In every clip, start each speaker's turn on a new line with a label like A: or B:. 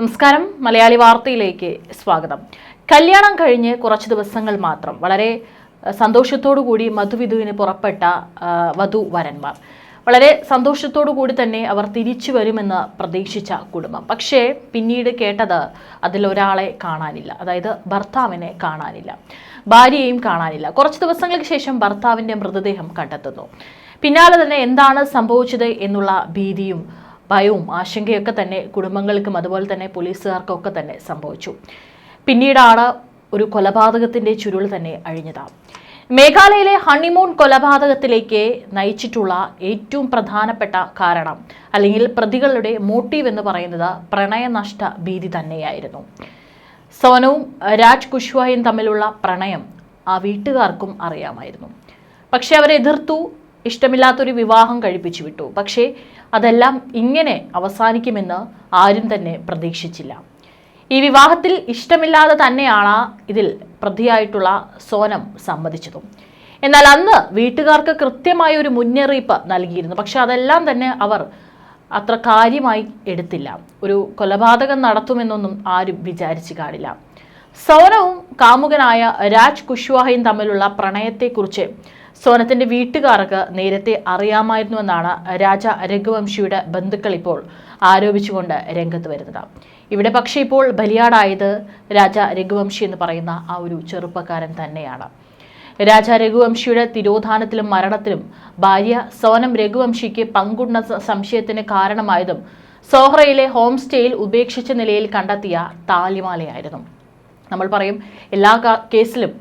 A: നമസ്കാരം. മലയാളി വാർത്തയിലേക്ക് സ്വാഗതം. കല്യാണം കഴിഞ്ഞ് കുറച്ച് ദിവസങ്ങൾ മാത്രം. വളരെ സന്തോഷത്തോടു കൂടി മധുവിധുവിന് പുറപ്പെട്ട വധു വരന്മാർ. വളരെ സന്തോഷത്തോടു കൂടി തന്നെ അവർ തിരിച്ചു വരുമെന്ന് പ്രതീക്ഷിച്ച കുടുംബം. പക്ഷേ പിന്നീട് കേട്ടത് അതിലൊരാളെ കാണാനില്ല. അതായത് ഭർത്താവിനെ കാണാനില്ല. ഭാര്യയെയും കാണാനില്ല. കുറച്ച് ദിവസങ്ങൾക്ക് ശേഷം ഭർത്താവിന്റെ മൃതദേഹം കണ്ടെത്തുന്നു. പിന്നാലെ തന്നെ എന്താണ് സംഭവിച്ചത് എന്നുള്ള ഭീതിയും ഭയവും ആശങ്കയൊക്കെ തന്നെ കുടുംബങ്ങൾക്കും അതുപോലെ തന്നെ പോലീസുകാർക്കൊക്കെ തന്നെ സംഭവിച്ചു. പിന്നീടാണ് ഒരു കൊലപാതകത്തിന്റെ ചുരുൾ തന്നെ അഴിഞ്ഞത്. മേഘാലയയിലെ ഹണിമൂൺ കൊലപാതകത്തിലേക്ക് നയിച്ചിട്ടുള്ള ഏറ്റവും പ്രധാനപ്പെട്ട കാരണം അല്ലെങ്കിൽ പ്രതികളുടെ മോട്ടീവ് എന്ന് പറയുന്നത് പ്രണയനഷ്ട ഭീതി തന്നെയായിരുന്നു. സോനവും രാജ് കുഷ്വായും തമ്മിലുള്ള പ്രണയം ആ വീട്ടുകാർക്കും അറിയാമായിരുന്നു. പക്ഷെ അവരെ എതിർത്തു ഇഷ്ടമില്ലാത്തൊരു വിവാഹം കഴിപ്പിച്ചു വിട്ടു. പക്ഷേ അതെല്ലാം ഇങ്ങനെ അവസാനിക്കുമെന്ന് ആരും തന്നെ പ്രതീക്ഷിച്ചില്ല. ഈ വിവാഹത്തിൽ ഇഷ്ടമില്ലാതെ തന്നെയാണ് ഇതിൽ പ്രതിയായിട്ടുള്ള സോനം സമ്മതിച്ചതും. എന്നാൽ അന്ന് വീട്ടുകാർക്ക് കൃത്യമായ ഒരു മുന്നറിയിപ്പ് നൽകിയിരുന്നു. പക്ഷെ അതെല്ലാം തന്നെ അവർ അത്ര കാര്യമായി എടുത്തില്ല. ഒരു കൊലപാതകം നടത്തുമെന്നൊന്നും ആരും വിചാരിച്ചു കാണില്ല. സൗരവും കാമുകനായ രാജ് കുഷ്വാഹയും തമ്മിലുള്ള പ്രണയത്തെക്കുറിച്ച് സോനത്തിന്റെ വീട്ടുകാർക്ക് നേരത്തെ അറിയാമായിരുന്നുവെന്നാണ് രാജ രഘുവംശിയുടെ ബന്ധുക്കൾ ഇപ്പോൾ ആരോപിച്ചുകൊണ്ട് രംഗത്ത് വരുന്നത്. ഇവിടെ പക്ഷേ ഇപ്പോൾ ബലിയാടായത് രാജ രഘുവംശി എന്ന് പറയുന്ന ആ ഒരു ചെറുപ്പക്കാരൻ തന്നെയാണ്. രാജ രഘുവംശിയുടെ തിരോധാനത്തിലും മരണത്തിലും ഭാര്യ സോനം രഘുവംശിക്ക് പങ്കുണ്ട സംശയത്തിന് കാരണമായതും സോഹ്രയിലെ ഹോം സ്റ്റേയിൽ ഉപേക്ഷിച്ച നിലയിൽ കണ്ടെത്തിയ താലിമാലയായിരുന്നു. നമ്മൾ പറയും എല്ലാ കേസിലും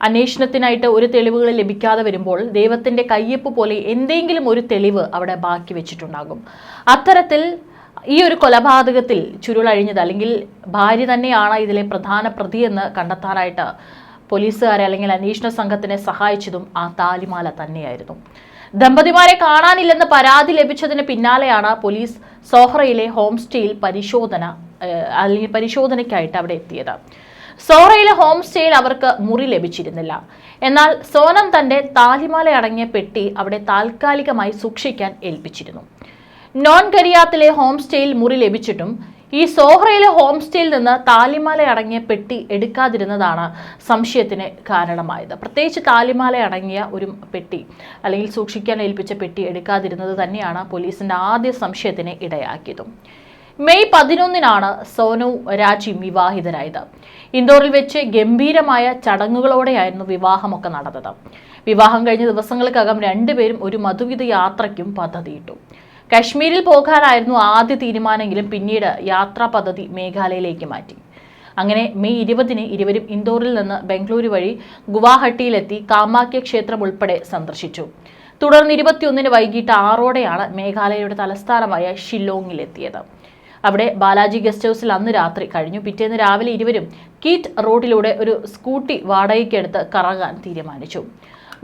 A: അന്വേഷണത്തിനായിട്ട് ഒരു തെളിവുകൾ ലഭിക്കാതെ വരുമ്പോൾ ദൈവത്തിന്റെ കയ്യൊപ്പ് പോലെ എന്തെങ്കിലും ഒരു തെളിവ് അവിടെ ബാക്കി വെച്ചിട്ടുണ്ടാകും. അത്തരത്തിൽ ഈ ഒരു കൊലപാതകത്തിൽ ചുരുളഴിഞ്ഞത് അല്ലെങ്കിൽ ഭാര്യ തന്നെയാണ് ഇതിലെ പ്രധാന പ്രതിയെന്ന് കണ്ടെത്താനായിട്ട് പോലീസുകാരെ അല്ലെങ്കിൽ അന്വേഷണ സംഘത്തിനെ സഹായിച്ചതും ആ താലിമാല തന്നെയായിരുന്നു. ദമ്പതിമാരെ കാണാനില്ലെന്ന് പരാതി ലഭിച്ചതിന് പിന്നാലെയാണ് പോലീസ് സോഹ്റയിലെ ഹോം സ്റ്റേയിൽ പരിശോധന അല്ലെങ്കിൽ പരിശോധനയ്ക്കായിട്ട് അവിടെ എത്തിയത്. സോറയിലെ ഹോം സ്റ്റേയിൽ അവർക്ക് മുറി ലഭിച്ചിരുന്നില്ല. എന്നാൽ സോനം തന്റെ താലിമാല അടങ്ങിയ പെട്ടി അവിടെ താൽക്കാലികമായി സൂക്ഷിക്കാൻ ഏൽപ്പിച്ചിരുന്നു. നോൺ കരിയാത്തിലെ ഹോം സ്റ്റേയിൽ മുറി ലഭിച്ചിട്ടും ഈ സോഹ്രയിലെ ഹോം സ്റ്റേയിൽ നിന്ന് താലിമാല അടങ്ങിയ പെട്ടി എടുക്കാതിരുന്നതാണ് സംശയത്തിന് കാരണമായത്. പ്രത്യേകിച്ച് താലിമാല അടങ്ങിയ ഒരു പെട്ടി അല്ലെങ്കിൽ സൂക്ഷിക്കാൻ ഏൽപ്പിച്ച പെട്ടി എടുക്കാതിരുന്നത് തന്നെയാണ് പോലീസിന്റെ ആദ്യ സംശയത്തിന് ഇടയാക്കിയതും. മെയ് പതിനൊന്നിനാണ് സോനു രാജീവ് വിവാഹിതരായത് ഇൻഡോറിൽ വെച്ച് ഗംഭീരമായ ചടങ്ങുകളോടെയായിരുന്നു വിവാഹമൊക്കെ നടന്നത്. വിവാഹം കഴിഞ്ഞ ദിവസങ്ങൾക്കകം രണ്ടുപേരും ഒരു മധുവിധ യാത്രയ്ക്കും പദ്ധതിയിട്ടു. കശ്മീരിൽ പോകാനായിരുന്നു ആദ്യ തീരുമാനമെങ്കിലും പിന്നീട് യാത്രാ പദ്ധതി മേഘാലയയിലേക്ക് മാറ്റി. അങ്ങനെ മെയ് ഇരുപതിന് ഇരുവരും ഇൻഡോറിൽ നിന്ന് ബംഗളൂരു വഴി ഗുവാഹട്ടിയിലെത്തി കാമാക്യ ക്ഷേത്രം ഉൾപ്പെടെ സന്ദർശിച്ചു. തുടർന്ന് ഇരുപത്തിയൊന്നിന് വൈകിട്ട് ആറോടെയാണ് മേഘാലയയുടെ തലസ്ഥാനമായ ഷില്ലോങ്ങിലെത്തിയത്. അവിടെ ബാലാജി ഗസ്റ്റ് ഹൗസിൽ അന്ന് രാത്രി കഴിഞ്ഞു. പിറ്റേന്ന് രാവിലെ ഇരുവരും കീറ്റ് റോഡിലൂടെ ഒരു സ്കൂട്ടി വാടകയ്ക്കെടുത്ത് കറങ്ങാൻ തീരുമാനിച്ചു.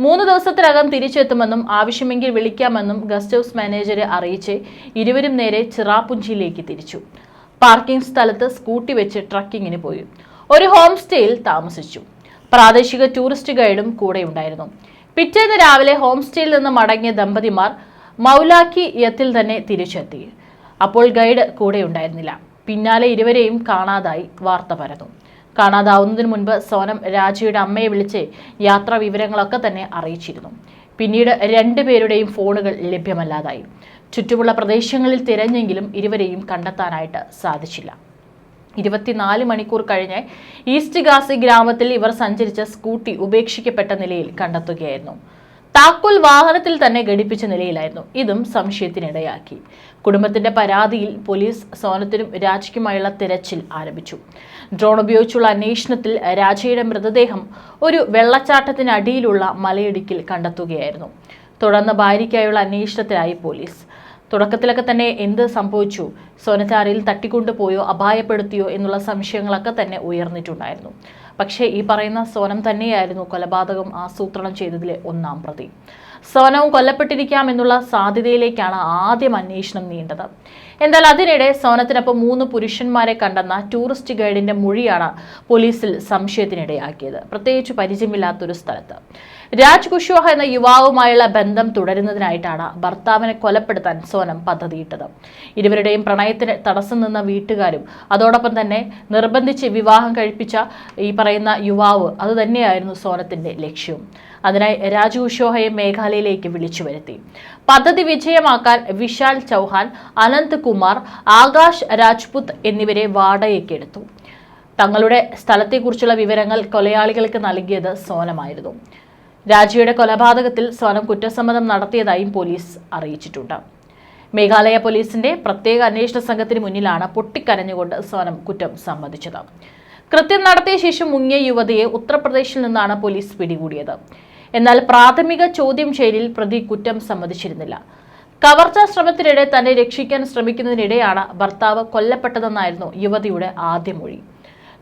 A: മൂന്ന് ദിവസത്തിനകം തിരിച്ചെത്തുമെന്നും ആവശ്യമെങ്കിൽ വിളിക്കാമെന്നും ഗസ്റ്റ് ഹൗസ് മാനേജരെ അറിയിച്ച് ഇരുവരും നേരെ ചിറാപുഞ്ചിയിലേക്ക് തിരിച്ചു. പാർക്കിംഗ് സ്ഥലത്ത് സ്കൂട്ടി വെച്ച് ട്രക്കിങ്ങിന് പോയി. ഒരു ഹോം സ്റ്റേയിൽ താമസിച്ചു. പ്രാദേശിക ടൂറിസ്റ്റ് ഗൈഡും കൂടെ ഉണ്ടായിരുന്നു. പിറ്റേന്ന് രാവിലെ ഹോം സ്റ്റേയിൽ നിന്ന് മടങ്ങിയ ദമ്പതിമാർ മൗലാക്കി യത്തിൽ തന്നെ തിരിച്ചെത്തി. അപ്പോൾ ഗൈഡ് കൂടെ ഉണ്ടായിരുന്നില്ല. പിന്നാലെ ഇരുവരെയും കാണാതായി വാർത്ത പരന്നു. കാണാതാവുന്നതിന് മുൻപ് സോനം രാജയുടെ അമ്മയെ വിളിച്ച് യാത്രാ വിവരങ്ങളൊക്കെ തന്നെ അറിയിച്ചിരുന്നു. പിന്നീട് രണ്ടുപേരുടെയും ഫോണുകൾ ലഭ്യമല്ലാതായി. ചുറ്റുമുള്ള പ്രദേശങ്ങളിൽ തിരഞ്ഞെങ്കിലും ഇരുവരെയും കണ്ടെത്താനായിട്ട് സാധിച്ചില്ല. ഇരുപത്തിനാല് മണിക്കൂർ കഴിഞ്ഞ് ഈസ്റ്റ് ഗാസി ഗ്രാമത്തിൽ ഇവർ സഞ്ചരിച്ച സ്കൂട്ടി ഉപേക്ഷിക്കപ്പെട്ട നിലയിൽ കണ്ടെത്തുകയായിരുന്നു. താക്കോൽ വാഹനത്തിൽ തന്നെ ഘടിപ്പിച്ച നിലയിലായിരുന്നു. ഇതും സംശയത്തിനിടയാക്കി. കുടുംബത്തിന്റെ പരാതിയിൽ പോലീസ് സോനത്തിനും രാജയ്ക്കുമായുള്ള തിരച്ചിൽ ആരംഭിച്ചു. ഡ്രോൺ ഉപയോഗിച്ചുള്ള അന്വേഷണത്തിൽ രാജയുടെ മൃതദേഹം ഒരു വെള്ളച്ചാട്ടത്തിനടിയിലുള്ള മലയിടുക്കിൽ കണ്ടെത്തുകയായിരുന്നു. തുടർന്ന് ഭാര്യയ്ക്കായുള്ള അന്വേഷണത്തിലായി പോലീസ്. തുടക്കത്തിലൊക്കെ തന്നെ എന്ത് സംഭവിച്ചു? സോനറ്റാരിൽ തട്ടിക്കൊണ്ടുപോയോ അപായപ്പെടുത്തിയോ എന്നുള്ള സംശയങ്ങളൊക്കെ തന്നെ ഉയർന്നിട്ടുണ്ടായിരുന്നു. പക്ഷേ ഈ പറയുന്ന സോനം തന്നെയായിരുന്നു കൊലപാതകം ആസൂത്രണം ചെയ്തതിലെ ഒന്നാം പ്രതി. സോനവും കൊല്ലപ്പെട്ടിരിക്കാം എന്നുള്ള സാധ്യതയിലേക്കാണ് ആദ്യം അന്വേഷണം നീണ്ടത്. എന്നാൽ അതിനിടെ സോനത്തിനൊപ്പം മൂന്ന് പുരുഷന്മാരെ കണ്ടെന്ന ടൂറിസ്റ്റ് ഗൈഡിന്റെ മൊഴിയാണ് പോലീസിൽ സംശയത്തിനിടയാക്കിയത്. പ്രത്യേകിച്ച് പരിചയമില്ലാത്തൊരു സ്ഥലത്ത്. രാജ് കുഷ്വാഹ എന്ന യുവാവുമായുള്ള ബന്ധം തുടരുന്നതിനായിട്ടാണ് ഭർത്താവിനെ കൊലപ്പെടുത്താൻ സോനം പദ്ധതിയിട്ടത്. ഇരുവരുടെയും പ്രണയത്തിന് തടസ്സം നിന്ന വീട്ടുകാരും അതോടൊപ്പം തന്നെ നിർബന്ധിച്ച് വിവാഹം കഴിപ്പിച്ച ഈ പറയുന്ന യുവാവ് അതുതന്നെയായിരുന്നു സോനത്തിന്റെ ലക്ഷ്യവും അതിനായി രാജു ഷോഹയെ മേഘാലയയിലേക്ക് വിളിച്ചു വരുത്തി. പദ്ധതി വിജയമാക്കാൻ വിശാൽ ചൗഹാൻ അനന്ത് കുമാർ ആകാശ് രാജ്പുത് എന്നിവരെ വാടകയ്ക്കെടുത്തു തങ്ങളുടെ സ്ഥലത്തെക്കുറിച്ചുള്ള വിവരങ്ങൾ കൊലയാളികൾക്ക് നൽകിയത് സോനമായിരുന്നു. രാജിയുടെ കൊലപാതകത്തിൽ സോനം കുറ്റസമ്മതം നടത്തിയതായും പോലീസ് അറിയിച്ചിട്ടുണ്ട്. മേഘാലയ പോലീസിന്റെ പ്രത്യേക അന്വേഷണ സംഘത്തിന് മുന്നിലാണ് പൊട്ടിക്കരഞ്ഞുകൊണ്ട് സോനം കുറ്റം സമ്മതിച്ചത്. കൃത്യം നടത്തിയ ശേഷം മുങ്ങിയ യുവതിയെ ഉത്തർപ്രദേശിൽ നിന്നാണ് പോലീസ് പിടികൂടിയത്. എന്നാൽ പ്രാഥമിക ചോദ്യം ചെയ്യലിൽ പ്രതി കുറ്റം സമ്മതിച്ചിരുന്നില്ല. കവർച്ചാ ശ്രമത്തിനിടെ തന്നെ രക്ഷിക്കാൻ ശ്രമിക്കുന്നതിനിടെയാണ് ഭർത്താവ് കൊല്ലപ്പെട്ടതെന്നായിരുന്നു യുവതിയുടെ ആദ്യ മൊഴി.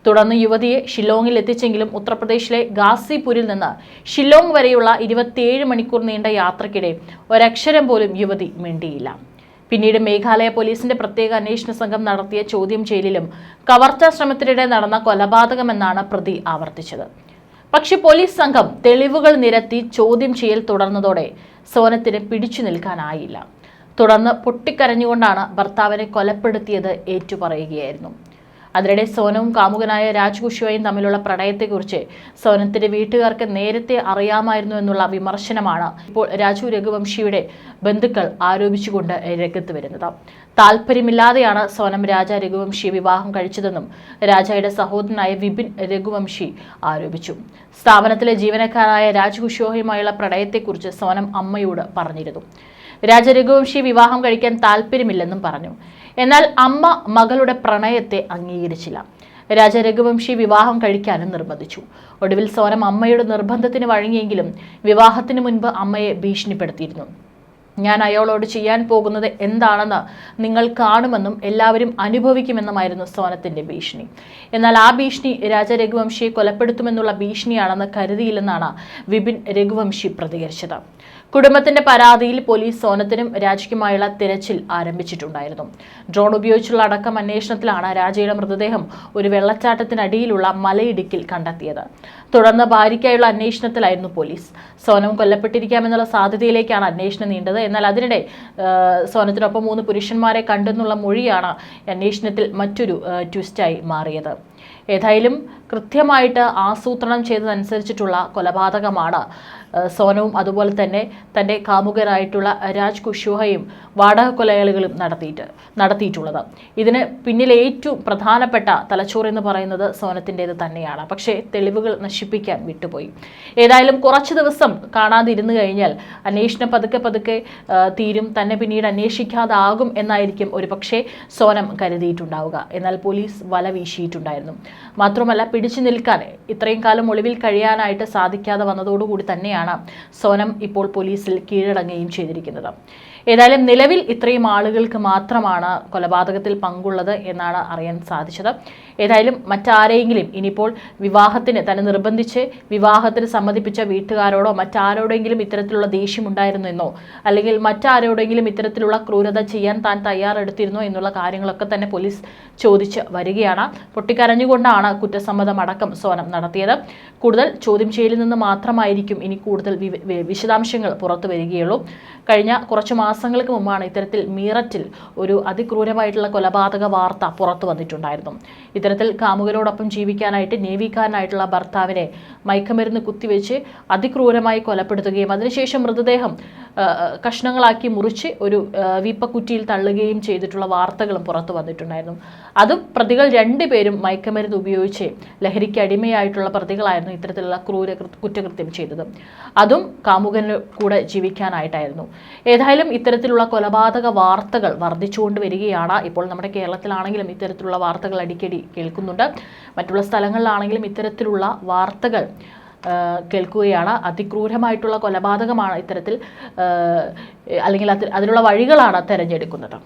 A: തുടർന്ന് യുവതിയെ ഷില്ലോങ്ങിൽ എത്തിച്ചെങ്കിലും ഉത്തർപ്രദേശിലെ ഗാസിപൂരിൽ നിന്ന് ഷില്ലോങ് വരെയുള്ള ഇരുപത്തിയേഴ് മണിക്കൂർ നീണ്ട യാത്രക്കിടെ ഒരക്ഷരം പോലും യുവതി മിണ്ടിയില്ല. പിന്നീട് മേഘാലയ പോലീസിന്റെ പ്രത്യേക അന്വേഷണ സംഘം നടത്തിയ ചോദ്യം ചെയ്യലിലും കവർച്ചാ ശ്രമത്തിനിടെ നടന്ന കൊലപാതകമെന്നാണ് പ്രതി ആവർത്തിച്ചത്. പക്ഷെ പോലീസ് സംഘം തെളിവുകൾ നിരത്തി ചോദ്യം ചെയ്യൽ തുടർന്നതോടെ സോനത്തിന് പിടിച്ചു നിൽക്കാനായില്ല. തുടർന്ന് പൊട്ടിക്കരഞ്ഞുകൊണ്ടാണ് ഭർത്താവിനെ കൊലപ്പെടുത്തിയത് ഏറ്റുപറയുകയായിരുന്നു. അതിനിടെ സോനവും കാമുകനായ രാജ്കുഷുവയും തമ്മിലുള്ള പ്രണയത്തെക്കുറിച്ച് സോനത്തിന്റെ വീട്ടുകാർക്ക് നേരത്തെ അറിയാമായിരുന്നു എന്നുള്ള വിമർശനമാണ് ഇപ്പോൾ രാജു രഘുവംശിയുടെ ബന്ധുക്കൾ ആരോപിച്ചുകൊണ്ട് രംഗത്ത് വരുന്നത്. താല്പര്യമില്ലാതെയാണ് സോനം രാജ രഘുവംശിയെ വിവാഹം കഴിച്ചതെന്നും രാജയുടെ സഹോദരനായ വിപിൻ രഘുവംശി ആരോപിച്ചു. സ്ഥാപനത്തിലെ ജീവനക്കാരായ രാജ്കുഷിയോഹയുമായുള്ള പ്രണയത്തെക്കുറിച്ച് സോനം അമ്മയോട് പറഞ്ഞിരുന്നു. രാജ രഘുവംശി വിവാഹം കഴിക്കാൻ താല്പര്യമില്ലെന്നും പറഞ്ഞു. എന്നാൽ അമ്മ മകളുടെ പ്രണയത്തെ അംഗീകരിച്ചില്ല. രാജ രഘുവംശി വിവാഹം കഴിക്കാനും നിർബന്ധിച്ചു. ഒടുവിൽ സോനം അമ്മയുടെ നിർബന്ധത്തിന് വഴങ്ങിയെങ്കിലും വിവാഹത്തിന് മുൻപ് അമ്മയെ ഭീഷണിപ്പെടുത്തിയിരുന്നു. ഞാൻ അയാളോട് ചെയ്യാൻ പോകുന്നത് എന്താണെന്ന് നിങ്ങൾ കാണുമെന്നും എല്ലാവരും അനുഭവിക്കുമെന്നുമായിരുന്നു സോനത്തിന്റെ ഭീഷണി. എന്നാൽ ആ ഭീഷണി രാജ രഘുവംശിയെ കൊലപ്പെടുത്തുമെന്നുള്ള ഭീഷണിയാണെന്ന് കരുതിയില്ലെന്നാണ് വിപിൻ രഘുവംശി പ്രതികരിച്ചത്. കുടുംബത്തിന്റെ പരാതിയിൽ പോലീസ് സോനത്തിനും രാജയ്ക്കുമായുള്ള തിരച്ചിൽ ആരംഭിച്ചിട്ടുണ്ടായിരുന്നു. ഡ്രോൺ ഉപയോഗിച്ചുള്ള അടക്കം അന്വേഷണത്തിലാണ് രാജയുടെ മൃതദേഹം ഒരു വെള്ളച്ചാട്ടത്തിനടിയിലുള്ള മലയിടുക്കിൽ കണ്ടെത്തിയത്. തുടർന്ന് ഭാര്യയ്ക്കായുള്ള അന്വേഷണത്തിലായിരുന്നു പോലീസ്. സോനം കൊല്ലപ്പെട്ടിരിക്കാമെന്നുള്ള സാധ്യതയിലേക്കാണ് അന്വേഷണം നീണ്ടത്. എന്നാൽ അതിനിടെ സോനത്തിനൊപ്പം മൂന്ന് പുരുഷന്മാരെ കണ്ടെന്നുള്ള മൊഴിയാണ് അന്വേഷണത്തിൽ മറ്റൊരു ട്വിസ്റ്റായി മാറിയത്. ഏതായാലും കൃത്യമായിട്ട് ആസൂത്രണം ചെയ്തതനുസരിച്ചിട്ടുള്ള കൊലപാതകമാണ് സോനവും അതുപോലെ തന്നെ തന്റെ കാമുകരായിട്ടുള്ള രാജ് കുഷുഹയും വാടക കൊലയാളികളും നടത്തിയിട്ട് നടത്തിയിട്ടുള്ളത്. ഇതിന് പിന്നിൽ ഏറ്റവും പ്രധാനപ്പെട്ട തലച്ചോറ് എന്ന് പറയുന്നത് സോനത്തിന്റേത് തന്നെയാണ്. പക്ഷേ തെളിവുകൾ നശിപ്പിക്കാൻ വിട്ടുപോയി. ഏതായാലും കുറച്ച് ദിവസം കാണാതിരുന്നു കഴിഞ്ഞാൽ അന്വേഷണം പതുക്കെ പതുക്കെ തീരും. തന്നെ പിന്നീട് അന്വേഷിക്കാതാകും എന്നായിരിക്കും ഒരു പക്ഷേ സോനം കരുതിയിട്ടുണ്ടാവുക. എന്നാൽ പോലീസ് വല വീശിയിട്ടുണ്ടായിരുന്നു. മാത്രമല്ല പിടിച്ചു നിൽക്കാൻ ഇത്രയും കാലം ഒളിവിൽ കഴിയാനായിട്ട് സാധിക്കാതെ വന്നതോടുകൂടി തന്നെയാണ് സോനം ഇപ്പോൾ പോലീസിൽ കീഴടങ്ങുകയും ചെയ്തിരിക്കുന്നത്. ഏതായാലും നിലവിൽ ഇത്രയും ആളുകൾക്ക് മാത്രമാണ് കൊലപാതകത്തിൽ പങ്കുള്ളത് എന്നാണ് അറിയാൻ സാധിച്ചത്. ഏതായാലും മറ്റാരെയെങ്കിലും ഇനിയിപ്പോൾ വിവാഹത്തിന് തന്നെ നിർബന്ധിച്ച് വിവാഹത്തിന് സമ്മതിപ്പിച്ച വീട്ടുകാരോടോ മറ്റാരോടെങ്കിലും ഇത്തരത്തിലുള്ള ദേഷ്യം ഉണ്ടായിരുന്നെന്നോ അല്ലെങ്കിൽ മറ്റാരോടെങ്കിലും ഇത്തരത്തിലുള്ള ക്രൂരത ചെയ്യാൻ താൻ തയ്യാറെടുത്തിരുന്നോ എന്നുള്ള കാര്യങ്ങളൊക്കെ തന്നെ പോലീസ് ചോദിച്ച് വരികയാണ്. പൊട്ടിക്കരഞ്ഞുകൊണ്ടാണ് കുറ്റസമ്മതം അടക്കം സോനം നടത്തിയത്. കൂടുതൽ ചോദ്യം ചെയ്യലിൽ നിന്ന് മാത്രമായിരിക്കും ഇനി കൂടുതൽ വിശദാംശങ്ങൾ പുറത്തു വരികയുള്ളൂ. കഴിഞ്ഞ കുറച്ച് മാസങ്ങൾക്ക് മുമ്പാണ് ഇത്തരത്തിൽ മീററ്റിൽ ഒരു അതിക്രൂരമായിട്ടുള്ള കൊലപാതക വാർത്ത പുറത്തു വന്നിട്ടുണ്ടായിരുന്നു. ഇത്തരത്തിൽ കാമുകരോടൊപ്പം ജീവിക്കാനായിട്ട് നേവിക്കാരനായിട്ടുള്ള ഭർത്താവിനെ മയക്കമരുന്ന് കുത്തിവെച്ച് അതിക്രൂരമായി കൊലപ്പെടുത്തുകയും അതിനുശേഷം മൃതദേഹം കഷ്ണങ്ങളാക്കി മുറിച്ച് ഒരു വീപ്പക്കുറ്റിയിൽ തള്ളുകയും ചെയ്തിട്ടുള്ള വാർത്തകളും പുറത്തു വന്നിട്ടുണ്ടായിരുന്നു. അതും പ്രതികൾ രണ്ടുപേരും മയക്കമരുന്ന് ഉപയോഗിച്ച് ലഹരിക്ക് അടിമയായിട്ടുള്ള പ്രതികളായിരുന്നു ഇത്തരത്തിലുള്ള ക്രൂര കുറ്റകൃത്യം ചെയ്തത്. അതും കാമുകന് കൂടെ ജീവിക്കാനായിട്ടായിരുന്നു. ഏതായാലും ഇത്തരത്തിലുള്ള കൊലപാതക വാർത്തകൾ വർദ്ധിച്ചുകൊണ്ട് വരികയാണ്. ഇപ്പോൾ നമ്മുടെ കേരളത്തിലാണെങ്കിലും ഇത്തരത്തിലുള്ള വാർത്തകൾ അടിക്കടി കേൾക്കുന്നുണ്ട്. മറ്റുള്ള സ്ഥലങ്ങളിലാണെങ്കിലും ഇത്തരത്തിലുള്ള വാർത്തകൾ കേൾക്കുകയാണ്. അതിക്രൂരമായിട്ടുള്ള കൊലപാതകമാണ് ഇത്തരത്തിൽ അല്ലെങ്കിൽ അതിനുള്ള വഴികളാണ് തിരഞ്ഞെടുക്കുന്നത്.